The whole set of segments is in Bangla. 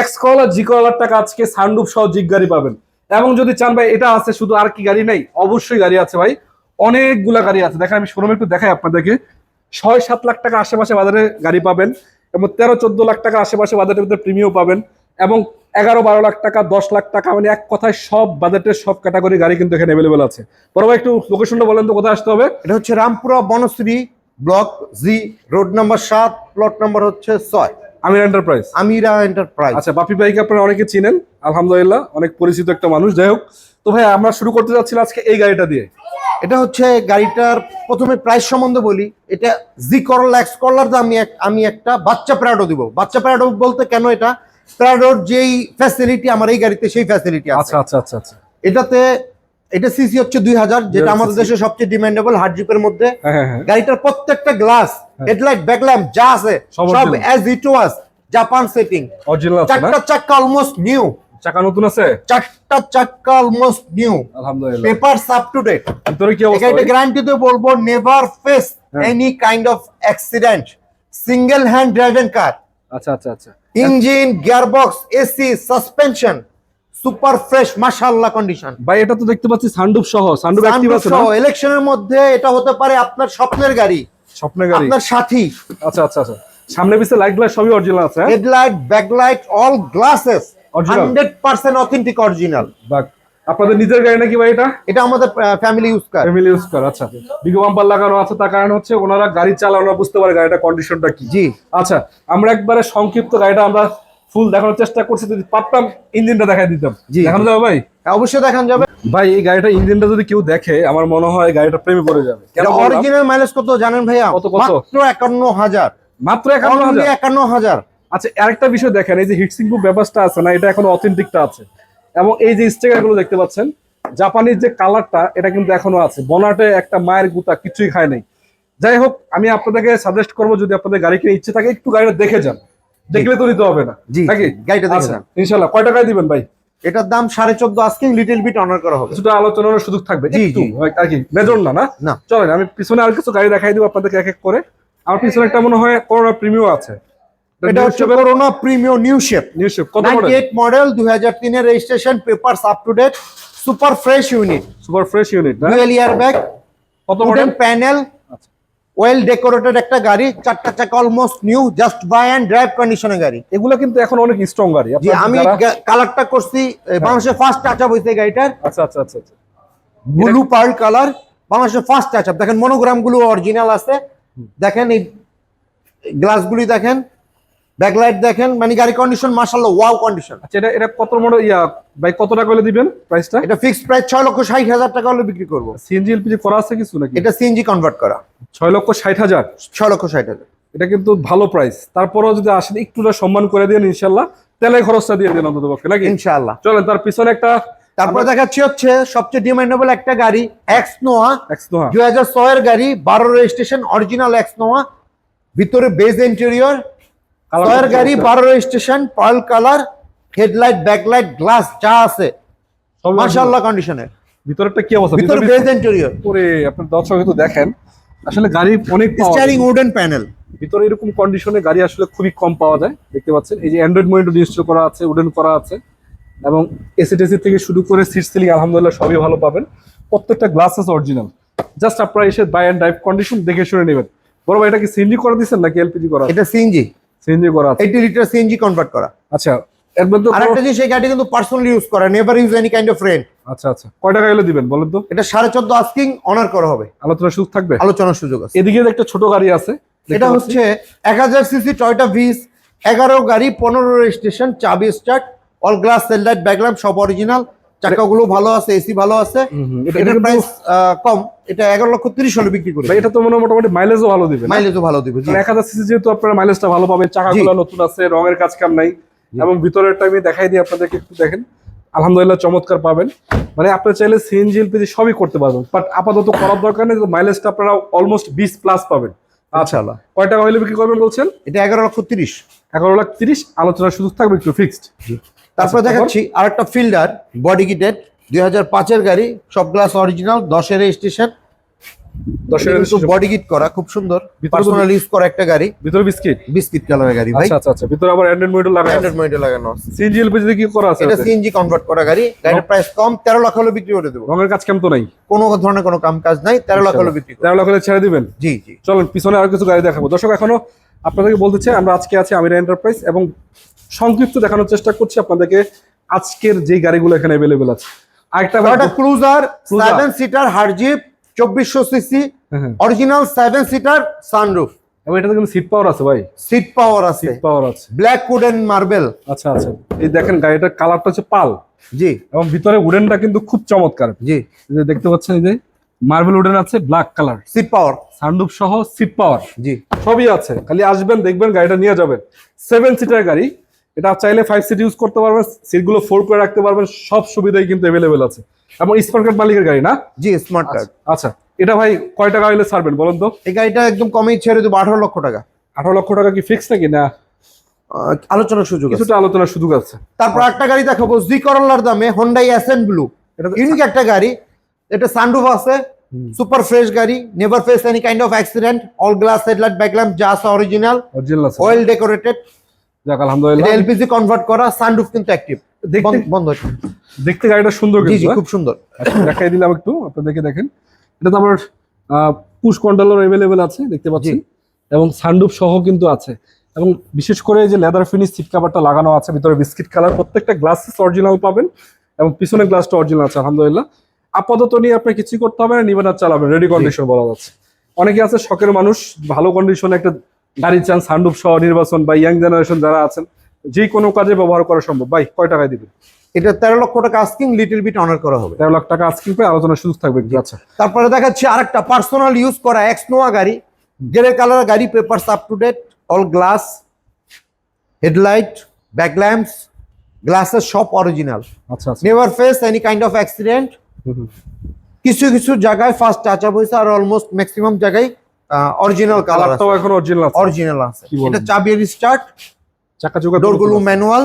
এক্স কলার জি কলার টাকা আজকে সানরুফ সহ জিগ গাড়ি পাবেন। এবং যদি চান ভাই, এটা আছে, শুধু আর কি গাড়ি নেই, অবশ্যই গাড়ি আছে ভাই। অনেকগুলা গাড়ি আছে। দেখেন, আমি শোরুমে একটু দেখাই আপনাদেরকে। ছয় সাত লাখ টাকা আশেপাশে বাজারে গাড়ি পাবেন এবং তেরো চোদ্দ লাখ টাকা আশেপাশে বাজারের মধ্যে প্রিমিয়াম পাবেন এবং এগারো বারো লাখ টাকা, দশ লাখ টাকা মানে এক কথায় সব বাজেটের সব ক্যাটাগরি গাড়ি কিন্তু এখানে অ্যাভেলেবেল আছে। বড় একটু লোকেশনটা বলেন তো, কোথায় আসতে হবে? এটা হচ্ছে Rampura Banasree block G, road number সাত প্লট নাম্বার হচ্ছে ছয়। আমির এন্টারপ্রাইজ আমিরা এন্টারপ্রাইজ আচ্ছা বাপি ভাইকে আপনারা অনেকে চিনেন আলহামদুলিল্লাহ অনেক পরিচিত একটা মানুষ। যাই হোক তো ভাই আমরা শুরু করতে যাচ্ছিলাম আজকে এই গাড়িটা দিয়ে। এটা হচ্ছে গাড়িটার প্রথমে প্রাইস সম্বন্ধে বলি। এটা জি করলা এক্স করলার আমি আমি একটা বাচ্চা প্যারাডো দিব। বাচ্চা প্যারাডো বলতে কেন এটা? প্যারাডোর যেই ফ্যাসিলিটি আমার এই গাড়িতে সেই ফ্যাসিলিটি আচ্ছা আচ্ছা আচ্ছা আচ্ছা। এটাতে এটা সিসি হচ্ছে দুই হাজার যেটা আমাদের দেশে সবচেয়ে ডিমান্ডেবল হার্ড জিপের মধ্যে। হ্যাঁ হ্যাঁ হ্যাঁ। গাড়িটার প্রত্যেকটা গ্লাস হেডলাইট ব্যাকল্যাম্প যা আছে সব সব as it was Japan setting original চারটা চাকা অলমোস্ট নিউ চাকা নতুন আছে? চারটা চাকা অলমোস্ট নিউ আলহামদুলিল্লাহ। পেপার আপ টু ডেট ভিতরে কি অবস্থা এটা বলব never face. Any kind of accident single hand driven car আচ্ছা আচ্ছা আচ্ছা। Engine gearbox AC suspension super fresh মাশাআল্লাহ কন্ডিশন ভাই এটা তো দেখতে পাচ্ছি সানডুপ সহ। সানডুপ অ্যাক্টিভ আছে না? ইলেকশনের মধ্যে এটা হতে পারে আপনার স্বপ্নের গাড়ি। স্বপ্নের গাড়ি? আপনার সাথী। আচ্ছা আচ্ছা আচ্ছা। সামনে পিছে লাইট গ্লাস সবই অরিজিনাল আছে হ্যাঁ? Headlight backlight all glasses Original? Hundred percent authentic original বাহ। আপনাদের নিজের গাড়ি নাকি ভাই এটা? এটা আমাদের family use car family use করে আচ্ছা। বিগো বাম্পার লাগানো আছে তার কারণ হচ্ছে ওনারা গাড়ি চালানো বুঝতে পারে গাড়িটা কন্ডিশনটা কি। জি। আচ্ছা আমরা একবারে সংক্ষিপ্ত গাড়িটা আমরা ফুল দেখানোর চেষ্টা করছি যদি পারতাম ইঞ্জিনটা দেখাই দিতাম। জি। দেখানো যাবে ভাই? অবশ্যই দেখান যাবে। ভাই এই গাড়িটা ইঞ্জিনটা যদি কেউ দেখে আমার মনে হয় গাড়িটা প্রেমে পড়ে যাবে। অরিজিনাল মাইলেজ কত জানেন ভাইয়া? কত, কত? মাত্র একান্ন হাজার। মাত্র একান্ন হাজার? আচ্ছা আরেকটা বিষয় দেখেন এই যে হিটসিং প্রুফ ব্যাপারটা আছে না এটা এখন অথেন্টিকটা আছে। এবং এই যে স্টিকারগুলো দেখতে পাচ্ছেন জাপানির যে কালারটা এটা কিন্তু এখনও আছে। বনাটে একটা মায়ের গুতা কিছুই খায় নাই। যাই হোক আমি আপনাদেরকে সাজেস্ট করব যদি আপনাদের গাড়ি কিনে ইচ্ছে থাকে একটু গাড়িটা দেখে যান। দেখলে তো নিতে হবে না। জি, নাকি? গাড়িটা দেখে আচ্ছা যান। ইনশাল্লাহ কয় টাকায় দিবেন ভাই? এটার দাম সাড়ে চোদ্দ আজকে লিটল বিট অনার করা হবে। কিছুটা আলোচনার সুযোগ থাকবে। জি, জি। আর কি মেজর না না? না। চলেন আমি পিছনে আর কিছু গাড়ি দেখাই দিব আপনাদেরকে এক এক করে। আমার পিছনে একটা মনে হয় করোনা প্রিমিয়াম আছে। এটা হচ্ছে Corona premium new shape news কত মডেল এইট মডেল দুই হাজার তিনের registration papers up to date super fresh unit super fresh unit না? ডুয়েল ইয়ার ব্যাগ কত মডেল প্যানেল। ওয়েল ডেকোরেটেড একটা গাড়ি চারটা চাকা almost new just buy and drive কন্ডিশনের গাড়ি। এগুলো কিন্তু এখন অনেক স্ট্রং গাড়ি। জি আমি কালারটা করছি এ, বাংলাদেশের ফার্স্ট টাচ আপ হয়েছে গাড়িটার। আচ্ছা আচ্ছা আচ্ছা আচ্ছা। ব্লু পার্ল কালার বাংলাদেশের ফার্স্ট টাচ আপ দেখেন মনোগ্রামগুলো অরিজিনাল আছে। দেখেন এই গ্লাসগুলি দেখেন ব্যাকলাইট দেখেন মানে গাড়ি কন্ডিশন মার্শাল্লাহ ওয়াও কন্ডিশন আচ্ছা এটা এটা কত মডেল ইয়া ভাই কত টাকা হলে দিবেন প্রাইসটা এটা ফিক্সড প্রাইস ছয় লক্ষ ষাট হাজার টাকা হলে বিক্রি করব। সিএনজি এলপিজি করা আছে কিছু নাকি? এটা সিএনজি কনভার্ট করা। ছয় লক্ষ ষাট হাজার? ছয় লক্ষ ষাট হাজার। এটা কিন্তু ভালো প্রাইস তারপরেও যদি আসেন একটুটা সম্মান করে দিন ইনশাল্লাহ তেলের খরচটা দিয়ে দেন অন্তত পক্ষে নাকি? ইনশাআল্লাহ। চলেন তার পিছনে একটা তারপরে দেখাচ্ছি হচ্ছে সবচেয়ে ডিমান্ডেবল একটা গাড়ি এক্স নোয়া দুই হাজার ছয়ের গাড়ি বারো রেজিস্ট্রেশন অরিজিনাল এক্স নোয়া ভিতরে বেজ ইন্টেরিয়র ছয়ের গাড়ি বারো registration pearl colour headlight backlight glass যা আছে মাশাআল্লাহ কন্ডিশনের ভিতরটা কি অবস্থা? ভিতরে বেজ ইন্টেরিয়র পরে আপনার দর্শক কিন্তু দেখেন আসলে গাড়ি অনেক। স্টিয়ারিং উডেন প্যানেল ভিতরে এরকম কন্ডিশনে গাড়ি আসলে খুবই কম পাওয়া যায় দেখতে পাচ্ছেন। এই যে অ্যান্ড্রয়েড মনিটর ইনস্টল করা আছে উডেন করা আছে। এবং এসি টেসি থেকে শুরু করে সিট সিলিং আলহামদুলিল্লাহ সবই ভালো পাবেন। প্রত্যেকটা গ্লাস আছে অরিজিনাল জাস্ট আপনারা এসে বাই অ্যান্ড ড্রাইভ কন্ডিশন দেখে শুনে নেবেন। বড় ভাই এটা কি সিএনজি করে দিচ্ছেন নাকি এলপিজি করা এটা সিএনজি সিএনজি করা আছে। এইটি লিটার সিএনজি কনভার্ট করা। আচ্ছা এর মধ্যে আর একটা জিনিস এই গাড়ি কিন্তু পার্সোনালি ইউজ করা never use any kind of rent আচ্ছা আচ্ছা। কয় টাকা এলে দিবেন বলেন তো? এটা সাড়ে চোদ্দ আস্কিং অনার করা হবে। আলোচনা সুযোগ থাকবে? আলোচনার সুযোগ আছে। এদিকে একটা ছোট গাড়ি আছে এটা হচ্ছে এক হাজার সিসি টয়টা ভিস এগারো গাড়ি পনেরো রেজিস্ট্রেশন চাবি স্টার্ট অল গ্লাস সেললাইট ব্যাকল্যাম্প সব অরিজিনাল চাকাগুলো ভালো আছে এসি ভালো আছে। এটা- প্রাইস কম। এটা এগারো লক্ষ তিরিশ হলে বিক্রি করে ভাই এটা তো মনে মোটামুটি মাইলেজও ভালো দিবে মাইলেজও ভালো দিবে জি। এক হাজার সিসি যেহেতু আপনারা মাইলেজটা ভালো পাবেন চাকাগুলো নতুন আছে রঙের কাজ কাম নাই। এবং ভিতরেরটা আমি দেখাই দিই আপনাদেরকে একটু দেখেন। আলহামদুলিল্লাহ চমৎকার পাবেন। মানে আপনি চাইলে সিএনজি এলপিজি সবই করতে পারবেন। বাট আপাতত করার দরকার নেই মাইলেজটা আপনারা অলমোস্ট বিশ প্লাস পাবেন। আচ্ছা। কয় টাকা হইলে বিক্রি করবেন বলছেন? এটা এগারো লক্ষ তিরিশ। এগারো লাখ তিরিশ আলোচনা সুযোগ থাকবে একটু ফিক্সড তারপরে দেখাচ্ছি আর একটা ফিল্ডার বডি কিটেড দুই হাজার পাঁচের গাড়ি সব গ্লাস অরিজিনাল দশের রেজিস্ট্রেশন দর্শকের বডি কিট করা খুব সুন্দর। ভিতরে পার্সোনাল ইউজ করা একটা গাড়ি। ভিতরে বিস্কিট? বিস্কিট কালারের গাড়ি ভাই। আচ্ছা আচ্ছা আচ্ছা ভিতরে আবার অ্যান্ড্রয়েড মনিটর লাগানো আছে। মডেল লাগানো আছে। সিএনজি এলপিজি কি করা আছে এটা সিএনজি কনভার্ট করা গাড়ি। গাড়ির প্রাইস কম তেরো লাখ হলে বিক্রি করে দেবো। রঙের কাজ কেমন তো নাই? কোনো ধরনের কোনো কাম কাজ নাই তেরো লাখ হলে বিক্রি করব তেরো লাখ হলে ছেড়ে দিবেন? জি জি। চলেন পিছনে আরও কিছু গাড়ি দেখাবো। দর্শক এখনও আপনাদেরকে বলতে চাই আমরা আজকে আছি আমিরা এন্টারপ্রাইজ এবং সংক্ষিপ্ত দেখানোর চেষ্টা করছি। আপনাদেরকে আজকের যে গাড়িগুলো এখানে অ্যাভেলেবেল আছে। আরেকটা একটা ক্রুজার সেভেন সিটার হারজিপ চব্বিশশো CC. Original seven seater sunroof এবং এটাতে কিন্তু সিট পাওয়ার আছে ভাই। সিট পাওয়ার আছে। সিট পাওয়ার আছে। ব্ল্যাক উডেন মার্বেল আচ্ছা আচ্ছা। এই দেখেন গাড়িটার কালারটা হচ্ছে পাল। জি। এবং ভিতরে উডেনটা কিন্তু খুব চমৎকার। জি। যে দেখতে পাচ্ছেন এই যে মার্বেল উডেন আছে black colour seat power sunroof সহ সিট পাওয়ার জি। সবই আছে। খালি আসবেন দেখবেন গাড়িটা নিয়ে যাবেন। সেভেন সিটার গাড়ি। এটা চাইলে ফাইভ সিট ইউজ করতে পারবেন সিটগুলো ফোর করে রাখতে পারবেন সব সুবিধাই কিন্তু অ্যাভেলেবেল আছে। এবং স্মার্ট কার্ড মালিকের গাড়ি না? জি স্মার্ট কার্ড আচ্ছা এটা ভাই কয় টাকা হইলে ছাড়বেন বলেন তো? এই গাড়িটা একদম কমেই ছেড়ে দেবো আঠারো লক্ষ টাকা। আঠারো লক্ষ টাকা কি ফিক্স নাকি? না। আলোচনার সুযোগ আছে। কিছুটা আলোচনার সুযোগ আছে। তারপর একটা গাড়ি দেখাবো জি করলার দামে হোন্ডাই অ্যাসেন্ট ব্লু এটা ইউনিক একটা গাড়ি। এটা সানরুফ আছে। সুপার ফ্রেশ গাড়ি। Never face any kind of accident all glass headlight backlamp যা আছে। অরিজিনাল ওয়েল ডেকোরেটেড যাক আলহামদুলিল্লাহ। এলপিজি কনভার্ট করা সানরুফ কিন্তু অ্যাক্টিভ দেখতে বন্ধ হচ্ছে। দেখতে গাড়িটা সুন্দর জি জি হ্যাঁ? খুব সুন্দর। দেখাই দিলাম একটু আপনাদেরকে দেখেন। এটা তো আবার পুশ কন্ট্রোলার অ্যাভেলেবেল আছে দেখতে পাচ্ছেন এবং সানরুফ সহ কিন্তু আছে। এবং বিশেষ করে যে লেদার ফিনিশ সিট কাভারটা লাগানো আছে ভিতরে বিস্কিট কালার প্রত্যেকটা গ্লাসেস অরিজিনাল পাবেন এবং পিছনে গ্লাসটা অরিজিনাল আছে আলহামদুলিল্লাহ। আপাতত নিয়ে আপনি কিছুই করতে হবে না নিবেন আর চালাবেন রেডি কন্ডিশন বলা যাচ্ছে। অনেকে আছে শখের মানুষ ভালো কন্ডিশনে একটা গাড়ি চান সানরুফ সহ নির্বাচন বা ইয়াং জেনারেশন যারা আছেন যে কোনো কাজে ব্যবহার করা সম্ভব। ভাই কয় টাকায় দিবেন? এটা তেরো লক্ষ টাকা আস্কিং লিটল বিট অনার করা হবে। তেরো লাখ টাকা আজকে পেয়ে আলোচনার সুযোগ থাকবে। আচ্ছা। তারপরে দেখা দেখাচ্ছি আরেকটা পার্সোনাল ইউজ করা এক্স নোয়া গাড়ি। গ্রে কালার গাড়ি papers up to date all glass headlight back lamps গ্লাসের সব অরিজিনাল আচ্ছা never face any kind of accident. কিছু কিছু জায়গায় ফার্স্ট টাচ আপ হয়েছে আর অলমোস্ট ম্যাক্সিমাম জায়গায় অরিজিনাল কালার কালারটাও এখন অরিজিনাল আছে। অরিজিনাল আছে। এটা চাবির স্টার্ট চাকা চোকা ডোরগুলো ম্যানুয়াল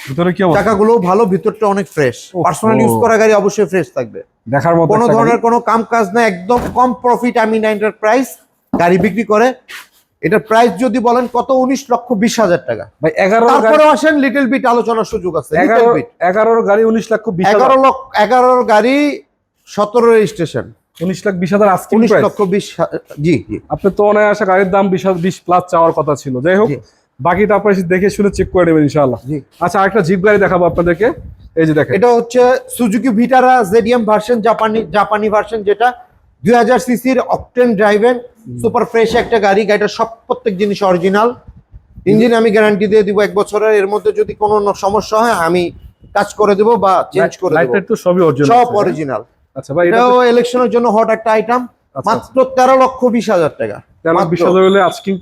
ভিতরে কি অবস্থা? চাকাগুলো ভালো ভিতরটা অনেক ফ্রেশ পার্সোনাল ইউজ করা গাড়ি অবশ্যই ফ্রেশ থাকবে। দেখার মতো কোনো ধরনের কোনো কাম কাজ না একদম কম প্রফিট আমি এন্টারপ্রাইজ গাড়ি বিক্রি করে। এটার প্রাইস যদি বলেন কত? উনিশ লক্ষ বিশ হাজার টাকা। ভাই এগারো তারপরে আসেন লিটল বিট আলোচনার সুযোগ আছে। এগারো বিট এগারোর গাড়ি উনিশ বিশ এগারো লক্ষ এগারোর গাড়ি সতেরো রেজিস্ট্রেশন উনিশ লাখ বিশ হাজার আজকে উনিশ লক্ষ বিশ জি জি। আপনি তো অনায়াসে গাড়ির দাম বিশ বিশ প্লাস চাওয়ার কথা ছিল। যাই হোক। বাকিটা আপনি দেখে শুনে চেক করে নেবেন ইনশাআল্লাহ। আচ্ছা আরেকটা জিপ গাড়ি দেখাবো আপনাদেরকে। এই যে দেখেন। এটা হচ্ছে সুজুকি ভিটারা জেডিএম ভার্সন জাপানি জাপানি ভার্সন যেটা দুই হাজার সিসির অকটেন ড্রাইভেন সুপার ফ্রেশ একটা গাড়ি গাড়িটা সব প্রত্যেক জিনিস অরিজিনাল ইঞ্জিন আমি গ্যারান্টি দিয়ে দিব এক বছরের এর মধ্যে যদি কোনো সমস্যা হয় আমি কাজ করে দেবো বা চেঞ্জ করে দেবো। তো সবই অরিজিনাল সব অরিজিনাল আচ্ছা ভাই এটা এটাও ইলেকশনের জন্য হট একটা আইটেম আচ্ছা, মাত্র তেরো লক্ষ বিশ হাজার টাকা।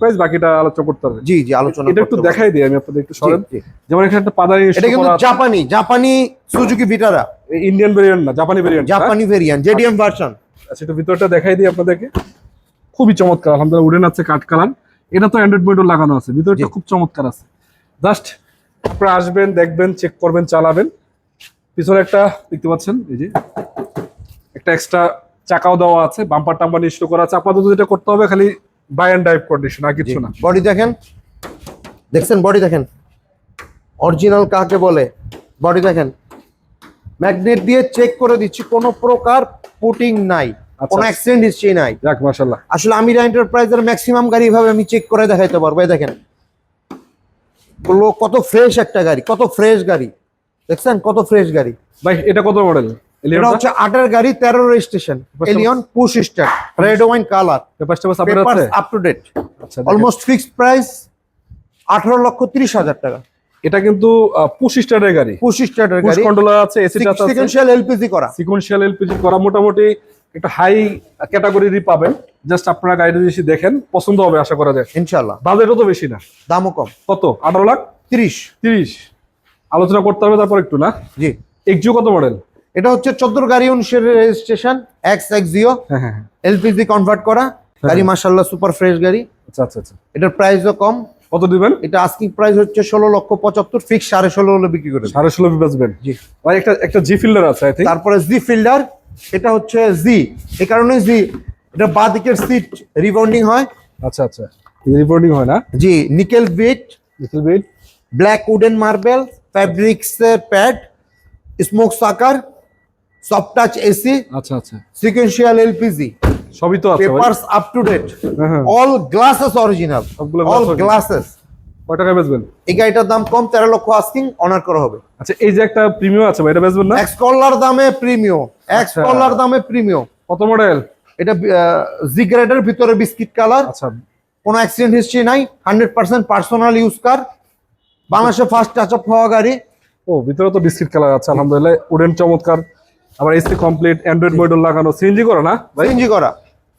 প্রাইস বাকিটা আলোচনা করতে হবে। জি জি আলোচনা এটা একটু দেখাই দিই আমি আপনাদের একটু সরেন। যেমন এখানে একটা পাদানি এটা কিন্তু জাপানি জাপানি সুজুকি ভিটারা ইন্ডিয়ান ভেরিয়েন্ট না জাপানি ভেরিয়েন্ট জাপানি ভেরিয়েন্ট জেডিএম ভার্সন আচ্ছা একটু ভিতরটা দেখাই দিই আপনাদেরকে। খুবই চমৎকার আলহামদুলিল্লাহ উডেন আছে কাঠ কালার এটা তো অ্যান্ড্রয়েড লাগানো আছে ভিতরটা। খুব চমৎকার আছে। জাস্ট আপনারা আসবেন দেখবেন চেক করবেন চালাবেন। পিছনে একটা দেখতে পাচ্ছেন এই যে। একটা এক্সট্রা চাকাও দেওয়া আছে বাম্পার টাম্পার নিশ্চিত করা আছে। আপাতত যেটা করতে হবে খালি বাই অ্যান্ড ড্রাইভ কন্ডিশন আর কিছু না। বডি দেখেন? দেখছেন বডি দেখেন? অরিজিনাল কাকে বলে? বডি দেখেন? ম্যাগনেট দিয়ে চেক করে দিচ্ছি কোনো প্রকার পুটিং নাই আচ্ছা। কোনো অ্যাক্সিডেন্ট হিস্ট্রি নাই। যাক মাশাল্লাহ আসলে আমিরা এন্টারপ্রাইজের ম্যাক্সিমাম গাড়ি ভাবে আমি চেক করে দেখাইতে পারব এই দেখেন। কত ফ্রেশ একটা গাড়ি কত ফ্রেশ গাড়ি। দেখছেন? কত ফ্রেশ গাড়ি। ভাই এটা কত মডেল এটা হচ্ছে আটের গাড়ি তেরো registration Allion push start red wine colour up to date almost fixed price আঠারো লক্ষ তিরিশ হাজার টাকা। এটা কিন্তু পুশ স্টারের গাড়ি। পুশ স্টার্টের পুশ গাড়ি। কন্ট্রোলার আছে এসি আছে। সিকোয়েন্সিয়াল এলপিজি করা। সিকোয়েন্সিয়াল এলপিজি করা মোটামুটি একটা হাই ক্যাটাগরিরই পাবেন। জাস্ট আপনারা গাড়িটা যদি দেখেন পছন্দ হবে আশা করা যায়। ইনশাল্লাহ বাজেটও তো বেশি না। দামও কম। কত? আঠারো লাখ? তিরিশ। তিরিশ। আলোচনা করতে হবে তারপর একটু না? জি। এক্সিও কত মডেল এটা হচ্ছে চোদ্দোর গাড়ি উনিশের রেজিস্ট্রেশন এক্স এক্স জিও হ্যাঁ হ্যাঁ হ্যাঁ। এলপিজি কনভার্ট করা। গাড়ি মার্শাল্লাহ সুপার ফ্রেশ গাড়ি। আচ্ছা আচ্ছা আচ্ছা। এটার প্রাইসও কম। কত দিবেন? এটা আস্কিং প্রাইস হচ্ছে ষোলো লক্ষ পঁচাত্তর ফিক্স সাড়ে ষোলো হলে বিক্রি করে। সাড়ে ষোলো বেচবেন? জি। ভাই একটা একটা জি ফিল্ডার আছে তারপরে জি ফিল্ডার এটা হচ্ছে জি এই কারণে জি এটা বাঁ দিকের সিট রিবাউন্ডিং হয়। আচ্ছা আচ্ছা। রিপোর্টিং হয় না? জি nickel bit nickel bit black wooden marble fabrics pad smoke sucker soft touch AC আচ্ছা আচ্ছা। সিকোয়েন্সিয়াল এলপিজি সবই তো আছে papers up to date. All glasses original সবগুলো অল গ্লাসেস কয় টাকা বেচবেন? এই গাড়িটার দাম কম তেরো লক্ষ আস্কিং অনার করা হবে। আচ্ছা এই যে একটা প্রিমিয়াম আছে ভাই এটা বেচবেন না? এক্স কলার দামে প্রিমিয়ম এক্স। কলার দামে প্রিমিয়ম কত মডেল এটা জি গ্রেডের ভিতরে বিস্কিট কালার আচ্ছা। কোনো অ্যাক্সিডেন্ট হিস্ট্রি নাই hundred percent personal use car বাংলাদেশে ফার্স্ট টাচ আপ হওয়া গাড়ি। ও ভিতরে তো বিস্কিট কালার আছে আলহামদুলিল্লাহ। উডেন চমৎকার। আবার এসি কমপ্লিট অ্যান্ড্রয়েড মডেল লাগানো সিএনজি করা না? ভাই? সিএনজি করা।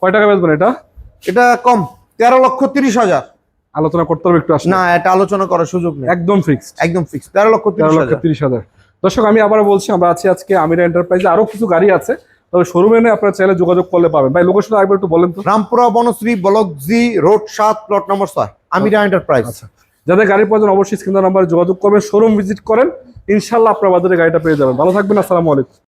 কয় টাকা বেচবেন এটা? এটা কম তেরো লক্ষ তিরিশ হাজার। আলোচনা করতে হবে একটু আসলে। না এটা আলোচনা করার সুযোগ নেই। একদম ফিক্সড একদম ফিক্স তেরো লক্ষ তেরো লক্ষ হাজার। তিরিশ হাজার। দর্শক আমি আবার বলছি আমরা আছি আজকে আমিরা এন্টারপ্রাইজে আরও কিছু গাড়ি আছে তবে শোরুমে এনে আপনারা চাইলে যোগাযোগ করলে পাবেন। ভাই লোকেশন একবার একটু বলেন তো। Rampura Banasree block G road সাত প্লট নম্বর ছয় আমিরা এন্টারপ্রাইজ আচ্ছা। যাদের গাড়ির প্রয়োজন অবশ্যই স্ক্রিন নাম্বারে যোগাযোগ করবেন শোরুম ভিজিট করেন ইনশাল্লাহ আপনার বাজারে গাড়িটা পেয়ে যাবেন। ভালো থাকবেন আসসালামু আলাইকুম।